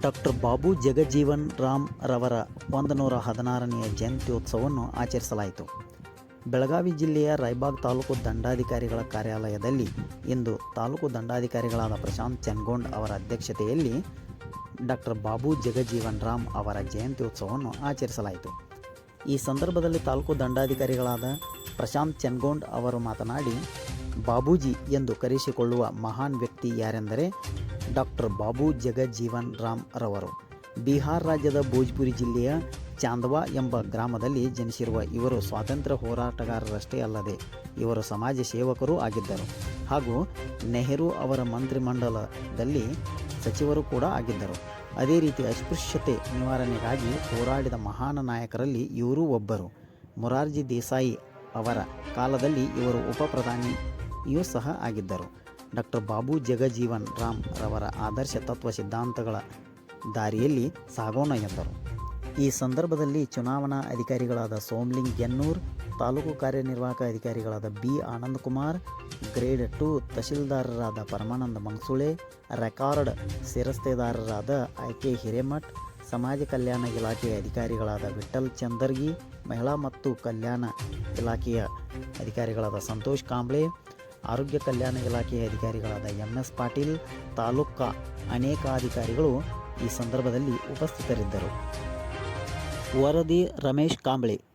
Doctor Babu Jagjivan Ram ರವರ ಒಂದು ನೂರ ಹದಿನಾರನೆಯ ಜಯಂತ್ಯೋತ್ಸವವನ್ನು ಆಚರಿಸಲಾಯಿತು. ಬೆಳಗಾವಿ ಜಿಲ್ಲೆಯ ರಾಯಬಾಗ್ ತಾಲೂಕು ದಂಡಾಧಿಕಾರಿಗಳ ಕಾರ್ಯಾಲಯದಲ್ಲಿ ಇಂದು ತಾಲೂಕು ದಂಡಾಧಿಕಾರಿಗಳಾದ ಪ್ರಶಾಂತ್ ಚನ್ಗೋಂಡ್ ಅವರ ಅಧ್ಯಕ್ಷತೆಯಲ್ಲಿ ಡಾಕ್ಟರ್ ಬಾಬು ಜಗಜೀವನ್ ರಾಮ್ ಅವರ ಜಯಂತ್ಯೋತ್ಸವವನ್ನು ಆಚರಿಸಲಾಯಿತು. ಈ ಸಂದರ್ಭದಲ್ಲಿ ತಾಲೂಕು ದಂಡಾಧಿಕಾರಿಗಳಾದ ಪ್ರಶಾಂತ್ ಚನ್ಗೋಂಡ್ ಅವರು ಮಾತನಾಡಿ, ಬಾಬೂಜಿ ಎಂದು ಕರೆಸಿಕೊಳ್ಳುವ ಮಹಾನ್ ವ್ಯಕ್ತಿ ಯಾರೆಂದರೆ ಡಾಕ್ಟರ್ ಬಾಬು ಜಗಜೀವನ್ ರಾಮ್ ರವರು. ಬಿಹಾರ್ ರಾಜ್ಯದ ಭೋಜ್ಪುರಿ ಜಿಲ್ಲೆಯ ಚಾಂದವಾ ಎಂಬ ಗ್ರಾಮದಲ್ಲಿ ಜನಿಸಿರುವ ಇವರು ಸ್ವಾತಂತ್ರ್ಯ ಹೋರಾಟಗಾರರಷ್ಟೇ ಅಲ್ಲದೆ ಇವರು ಸಮಾಜ ಸೇವಕರೂ ಆಗಿದ್ದರು. ಹಾಗೂ ನೆಹರು ಅವರ ಮಂತ್ರಿಮಂಡಲದಲ್ಲಿ ಸಚಿವರು ಕೂಡ ಆಗಿದ್ದರು. ಅದೇ ರೀತಿ ಅಸ್ಪೃಶ್ಯತೆ ನಿವಾರಣೆಗಾಗಿ ಹೋರಾಡಿದ ಮಹಾನ ನಾಯಕರಲ್ಲಿ ಇವರೂ ಒಬ್ಬರು. ಮೊರಾರ್ಜಿ ದೇಸಾಯಿ ಅವರ ಕಾಲದಲ್ಲಿ ಇವರು ಉಪ ಪ್ರಧಾನಿಯೂ ಸಹ ಆಗಿದ್ದರು. ಡಾಕ್ಟರ್ ಬಾಬು ಜಗಜೀವನ್ ರಾಮ್ ರವರ ಆದರ್ಶ ತತ್ವ ಸಿದ್ಧಾಂತಗಳ ದಾರಿಯಲ್ಲಿ ಸಾಗೋಣ ಎಂದರು. ಈ ಸಂದರ್ಭದಲ್ಲಿ ಚುನಾವಣಾ ಅಧಿಕಾರಿಗಳಾದ ಸೋಮ್ಲಿಂಗ್ ಗೆನ್ನೂರ್, ತಾಲೂಕು ಕಾರ್ಯನಿರ್ವಾಹಕ ಅಧಿಕಾರಿಗಳಾದ B. Anand Kumar grade two ತಹಶೀಲ್ದಾರರಾದ Paramananda Mangsule record ಶಿರಸ್ತೆದಾರರಾದ ಐ ಕೆ ಹಿರೇಮಠ್, ಸಮಾಜ ಕಲ್ಯಾಣ ಇಲಾಖೆಯ ಅಧಿಕಾರಿಗಳಾದ ವಿಠಲ್ ಚಂದರ್ಗಿ, ಮಹಿಳಾ ಮತ್ತು ಕಲ್ಯಾಣ ಇಲಾಖೆಯ ಅಧಿಕಾರಿಗಳಾದ ಸಂತೋಷ್ ಕಾಂಬ್ಳೆ ಆರೋಗ್ಯ ಕಲ್ಯಾಣ ಇಲಾಖೆಯ ಅಧಿಕಾರಿಗಳಾದ ಎಂ ಎಸ್ ಪಾಟೀಲ್, ತಾಲೂಕಾ ಅನೇಕ ಅಧಿಕಾರಿಗಳು ಈ ಸಂದರ್ಭದಲ್ಲಿ ಉಪಸ್ಥಿತರಿದ್ದರು. ವರದಿ ರಮೇಶ್ ಕಾಂಬ್ಳೆ